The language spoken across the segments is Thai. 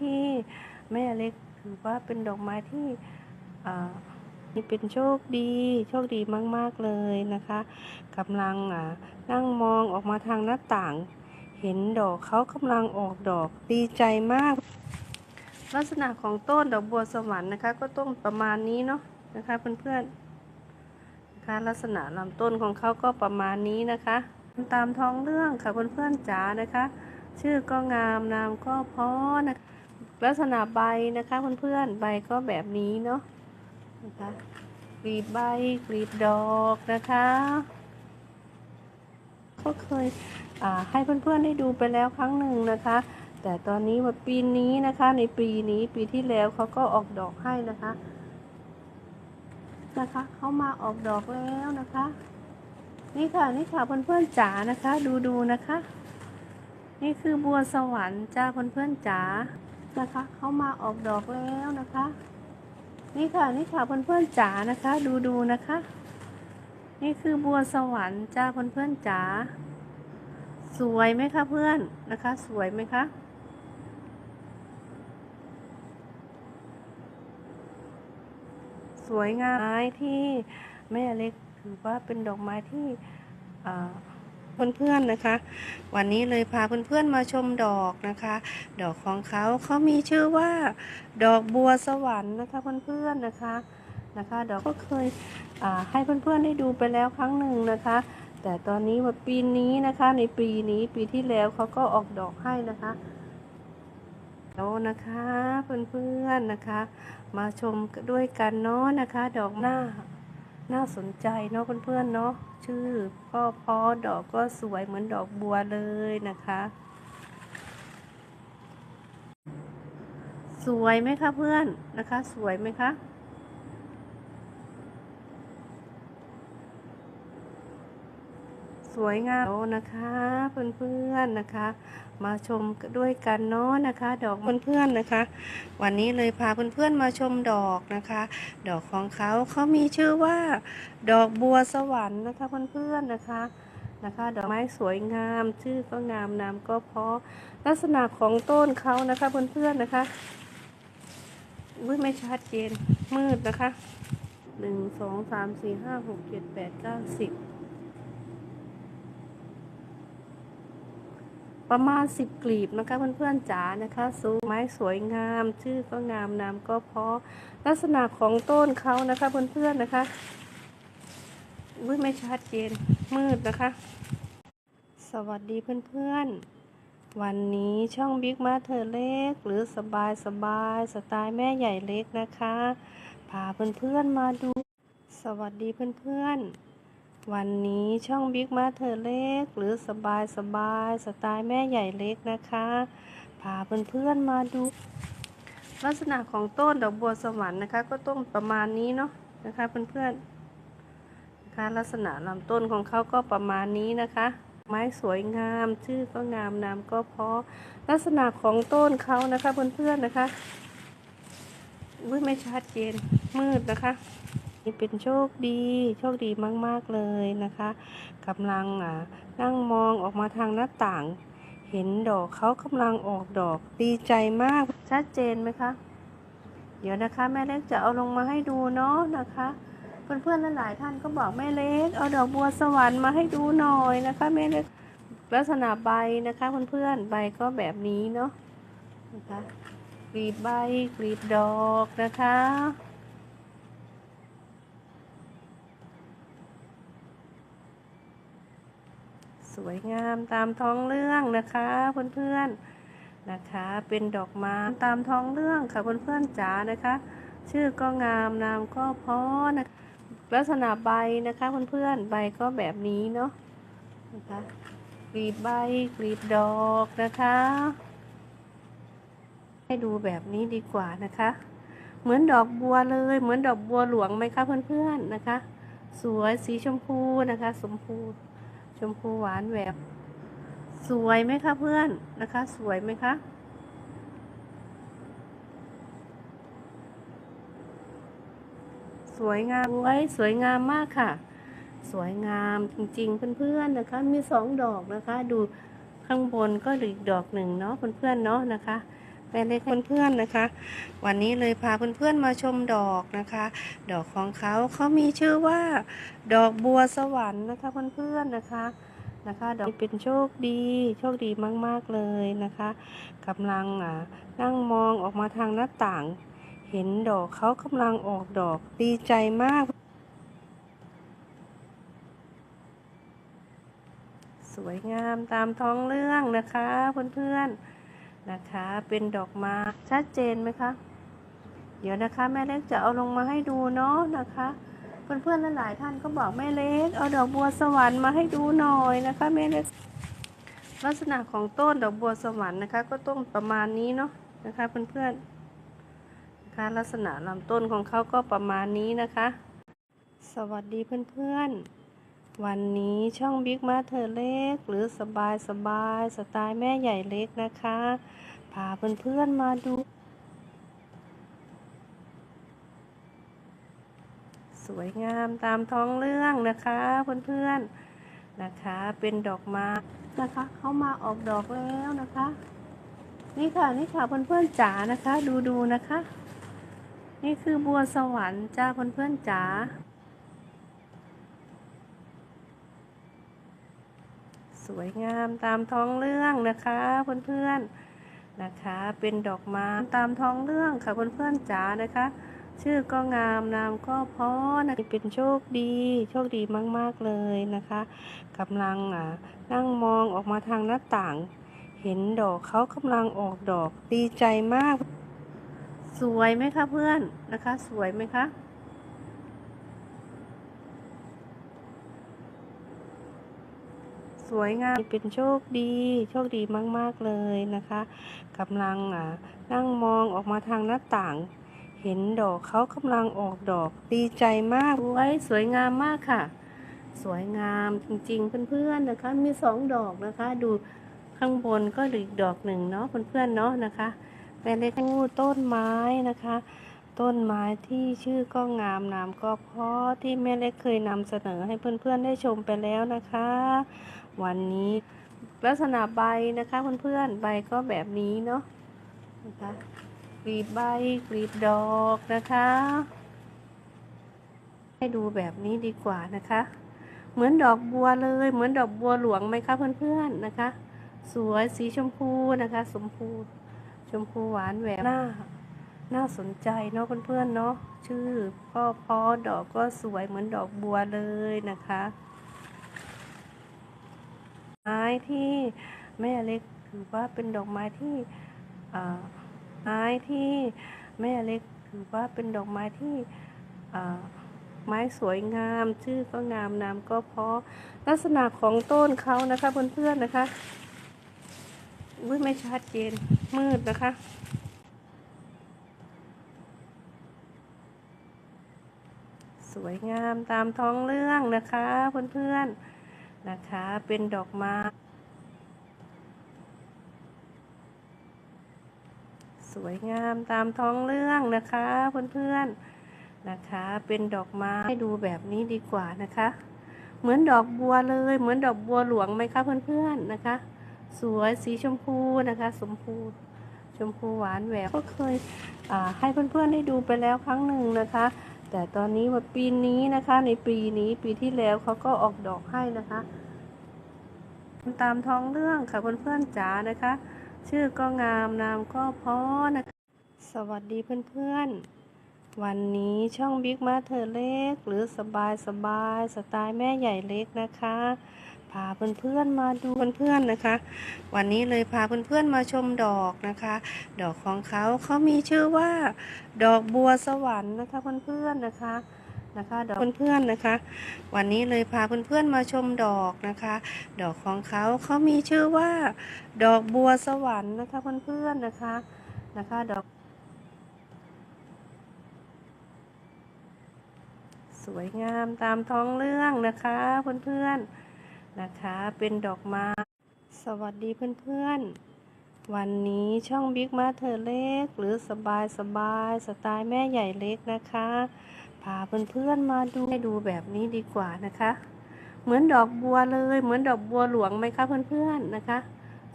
ที่แม่เล็กถือว่าเป็นดอกไม้ที่นี่เป็นโชคดี โชคดีมาก ๆ เลยนะคะกำลังนั่งมองออกมาทางหน้าต่าง เห็นดอกเขากำลังออกดอกดีใจมาก ลักษณะของต้นดอกบัวสวรรค์นะคะ ก็ต้องประมาณนี้เนาะนะคะเพื่อนๆนะคะลักษณะลำต้นของเขาก็ประมาณนี้นะคะตามท้องเรื่องค่ะเพื่อนๆจ๋านะคะ ชื่อก็งามนามก็เพราะนะคะ ลักษณะใบนะคะเพื่อนๆใบก็แบบนี้เนาะนะคะกลีบใบกลีบดอกนะคะ ก็เคยให้เพื่อนๆได้ดูไปแล้วครั้งหนึ่งนะคะ แต่ตอนนี้ว่าปีนี้นะคะ ในปีนี้ปีที่แล้วเขาก็ออกดอกให้นะคะนะคะเขามาออกดอกแล้วนะคะ นี่ค่ะนี่ค่ะเพื่อนๆจ๋านะคะ ดูดูนะคะ นี่คือบัวสวรรค์จ้าเพื่อนๆจ๋า นะคะเขามาออกดอกแล้วนะคะ นี่ค่ะนี่ค่ะเพื่อนๆจ๋านะคะ ดูดูนะคะ นี่คือบัวสวรรค์จ้าเพื่อนๆจ๋าสวยไหมคะเพื่อนนะคะ สวยไหมคะสวยงามไม้ที่แม่เล็กถือว่าเป็นดอกไม้ที่อ่า เพื่อนๆนะคะ วันนี้เลยพาเพื่อนๆมาชมดอกนะคะ ดอกของเขาเขามีชื่อว่า ดอกบัวสวรรค์นะคะเพื่อนๆนะคะนะคะ ดอกก็เคยให้เพื่อนๆได้ดูไปแล้วครั้งหนึ่งนะคะ แต่ตอนนี้ว่าปีนี้นะคะ ในปีนี้ปีที่แล้วเขาก็ออกดอกให้นะคะแล้วนะคะเพื่อนๆนะคะ มาชมด้วยกันเนาะนะคะ ดอกหน้า น่าสนใจเนาะเพื่อนๆเนาะชื่อก็พอดอกก็สวยเหมือนดอกบัวเลยนะคะ สวยไหมคะเพื่อนนะคะ สวยไหมคะ สวยงามนะคะเพื่อนๆนะคะ มาชมด้วยกันเนาะนะคะ ดอกเพื่อนๆนะคะ วันนี้เลยพาเพื่อนๆมาชมดอกนะคะ ดอกของเขาเขามีชื่อว่า ดอกบัวสวรรค์นะคะเพื่อนๆนะคะนะคะ ดอกไม้สวยงามชื่อก็งามนามก็เพราะลักษณะของต้นเขานะคะเพื่อนๆนะคะอุ้ยไม่ชัดเจนมืดนะคะหนึ่งสองสามสี่ห้าหกเจ็ดแปดเก้าสิบ ประมาณสิบกลีบนะคะเพื่อนๆจ๋านะคะสูงไม้สวยงาม ชื่อก็งามนามก็เพราะลักษณะของต้นเขานะคะเพื่อนๆนะคะอุ้ยไม่ชัดเจนมืดนะคะ สวัสดีเพื่อนๆ วันนี้ช่องบิ๊กมาเธอเล็ก หรือสบายสบายสไตล์แม่ใหญ่เล็กนะคะพาเพื่อนๆมาดู สวัสดีเพื่อนๆ วันนี้ช่องบิ๊กมาเธอเล็ก หรือสบายสบายสไตล์แม่ใหญ่เล็กนะคะพาเพื่อนๆมาดู ลักษณะของต้นดอกบัวสวรรค์นะคะ ก็ต้องประมาณนี้เนาะนะคะเพื่อนๆนะคะลักษณะลำต้นของเขาก็ประมาณนี้นะคะ ไม้สวยงามชื่อก็งามนามก็เพราะลักษณะของต้นเขานะคะเพื่อนๆนะคะอุ้ยไม่ชัดเจนมืดนะคะ นี่เป็นโชคดี โชคดีมากๆเลยนะคะกำลังอ่านั่งมองออกมาทางหน้าต่าง เห็นดอกเขากำลังออกดอกดีใจมากชัดเจนไหมคะ เดี๋ยวนะคะ แม่เล็กจะเอาลงมาให้ดูเนาะนะคะเพื่อนๆหลายๆท่านก็บอกแม่เล็ก เอาดอกบัวสวรรค์มาให้ดูหน่อยนะคะแม่เล็กลักษณะใบนะคะเพื่อนๆใบก็แบบนี้เนาะนะคะกลีบใบกลีบดอกนะคะ วยงามตามท้องเรื่องนะคะเพื่อนๆนะคะ เป็นดอกไม้ตามท้องเรื่องค่ะเพื่อนๆจ๋านะคะ ชื่อก็งามนามก็เพราะนะคะลักษณะใบนะคะเพื่อนๆใบก็แบบนี้เนาะนะคะกลีบใบกลีบดอกนะคะ ให้ดูแบบนี้ดีกว่านะคะ เหมือนดอกบัวเลย เหมือนดอกบัวหลวงไหมคะเพื่อนๆนะคะ สวยสีชมพูนะคะชมพู ชมพูหวานแหววสวยไหมคะเพื่อนนะคะ สวยไหมคะสวยงามไว้สวยงามมากค่ะ สวยงามจริงๆเพื่อนๆนะคะ มีสองดอกนะคะ ดูข้างบนก็อีกดอกหนึ่งเนาะเพื่อนๆเนาะนะคะ แม่เล็กเพื่อนๆนะคะ วันนี้เลยพาเพื่อนๆมาชมดอกนะคะ ดอกของเขาเขามีชื่อว่า ดอกบัวสวรรค์นะคะเพื่อนๆนะคะนะคะ ดอกเป็นโชคดีโชคดีมากๆเลยนะคะกำลังอ่านั่งมองออกมาทางหน้าต่าง เห็นดอกเขากำลังออกดอกดีใจมาก สวยงามตามท้องเรื่องนะคะเพื่อนๆ นะคะ เป็นดอกไม้ชัดเจนไหมคะ เดี๋ยวนะคะ แม่เล็กจะเอาลงมาให้ดูเนาะนะคะ เพื่อนๆหลายๆท่านก็บอกแม่เล็ก เอาดอกบัวสวรรค์มาให้ดูหน่อยนะคะแม่เล็กลักษณะของต้นดอกบัวสวรรค์นะคะ ก็ต้องประมาณนี้เนาะนะคะเพื่อนๆนะคะลักษณะลำต้นของเขาก็ประมาณนี้นะคะ สวัสดีเพื่อนๆ วันนี้ช่องบิ๊กมาเธอเล็ก หรือสบายสบายสไตล์แม่ใหญ่เล็กนะคะพาเพื่อนๆมาดู สวยงามตามท้องเรื่องนะคะเพื่อนๆนะคะเป็นดอกไม้นะคะเขามาออกดอกแล้วนะคะ นี่ค่ะนี่ค่ะเพื่อนๆจ๋านะคะ ดูดูๆนะคะ นี่คือบัวสวรรค์จ้าเพื่อนๆจ๋า สวยงามตามท้องเรื่องนะคะเพื่อนๆนะคะ เป็นดอกไม้ตามท้องเรื่องค่ะเพื่อนๆจ๋านะคะ ชื่อก็งามนามก็เพราะนะเป็นโชคดี โชคดีมากๆเลยนะคะกำลังอ่านั่งมองออกมาทางหน้าต่าง เห็นดอกเขากำลังออกดอกดีใจมาก สวยไหมคะเพื่อนนะคะ สวยไหมคะ สวยงามเป็นโชคดี โชคดีมาก ๆ เลยนะคะกำลังอ่านั่งมองออกมาทางหน้าต่าง เห็นดอกเขากำลังออกดอกดีใจมากสวยสวยงามมากค่ะ สวยงามจริง ๆ เพื่อนๆนะคะ มีสองดอกนะคะ ดูข้างบนก็ออีกดอกหนึ่งเนาะเพื่อนๆเนาะนะคะแม่เล็กงูต้นไม้นะคะ ต้นไม้ที่ชื่อก็งามนามก็เพราะที่แม่เล็กเคยนำเสนอให้เพื่อนๆได้ชมไปแล้วนะคะ วันนี้ลักษณะใบนะคะเพื่อนๆใบก็แบบนี้เนาะนะคะกลีบใบกลีบดอกนะคะ ให้ดูแบบนี้ดีกว่านะคะ เหมือนดอกบัวเลย เหมือนดอกบัวหลวงไหมคะเพื่อนๆนะคะ สวยสีชมพูนะคะสมพูชมพูหวานแหววหน้าน่าสนใจเนาะเพื่อนๆเนาะชื่อก็พอดอกก็สวยเหมือนดอกบัวเลยนะคะ ไม้ที่แม่เล็กถือว่าเป็นดอกไม้ที่ไม้ที่แม่เล็กถือว่าเป็นดอกไม้ที่ไม้สวยงาม ชื่อก็งามนามก็เพราะลักษณะของต้นเขานะคะเพื่อนๆนะคะอุ้ยไม่ชัดเจนมืดนะคะสวยงามตามท้องเรื่องนะคะเพื่อนๆ นะคะ เป็นดอกไม้ สวยงามตามท้องเรื่องนะคะเพื่อนๆนะคะ เป็นดอกไม้ให้ดูแบบนี้ดีกว่านะคะ เหมือนดอกบัวเลย เหมือนดอกบัวหลวงไหมคะเพื่อนๆนะคะ สวยสีชมพูนะคะ สมพูชมพูหวานแหววก็เคยให้เพื่อนๆได้ดูไปแล้วครั้งหนึ่งนะคะ แต่ตอนนี้ว่าปีนี้นะคะ ในปีนี้ปีที่แล้วเขาก็ออกดอกให้นะคะตามท้องเรื่องค่ะเพื่อนๆจ๋านะคะ ชื่อก็งามนามก็เพอนะคะ สวัสดีเพื่อนๆ วันนี้ช่องบิ๊กมาเธอเล็ก หรือสบายสบายสไตล์แม่ใหญ่เล็กนะคะ พาเพื่อนๆมาดูเพื่อนๆนะคะ วันนี้เลยพาเพื่อนๆมาชมดอกนะคะ ดอกของเขาเขามีชื่อว่า ดอกบัวสวรรค์นะคะเพื่อนๆนะคะนะคะดอกเพื่อนๆนะคะ วันนี้เลยพาเพื่อนๆมาชมดอกนะคะ ดอกของเขาเขามีชื่อว่า ดอกบัวสวรรค์นะคะเพื่อนๆนะคะนะคะดอก สวยงามตามท้องเรื่องนะคะเพื่อนๆ นะคะ เป็นดอกไม้ สวัสดีเพื่อนๆ วันนี้ช่องบิ๊กมาเธอเล็ก หรือสบายสบายสไตล์แม่ใหญ่เล็กนะคะพาเพื่อนๆมาดูให้ดูแบบนี้ดีกว่านะคะ เหมือนดอกบัวเลย เหมือนดอกบัวหลวงไหมคะเพื่อนๆนะคะ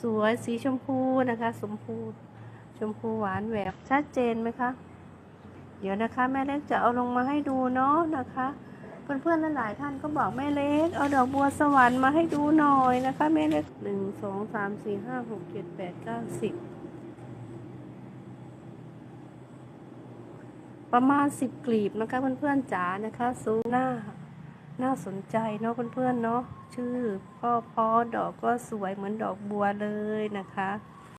สวยสีชมพูนะคะสมพูชชมพูหวานแหววชัดเจนไหมคะ เดี๋ยวนะคะ แม่เล็กจะเอาลงมาให้ดูเนาะนะคะ เพื่อนๆหลายท่านก็บอกแม่เล็ก เอาดอกบัวสวรรค์มาให้ดูหน่อยนะคะ แม่เล็กหนึ่งสองสามสี่ห้าหกเจ็ดแปดเก้าสิบประมาณสิบกลีบนะคะเพื่อนๆจ๋านะคะซูหน้าน่าสนใจเนาะเพื่อนๆเนาะชื่อพ่อพอดอกก็สวยเหมือนดอกบัวเลยนะคะ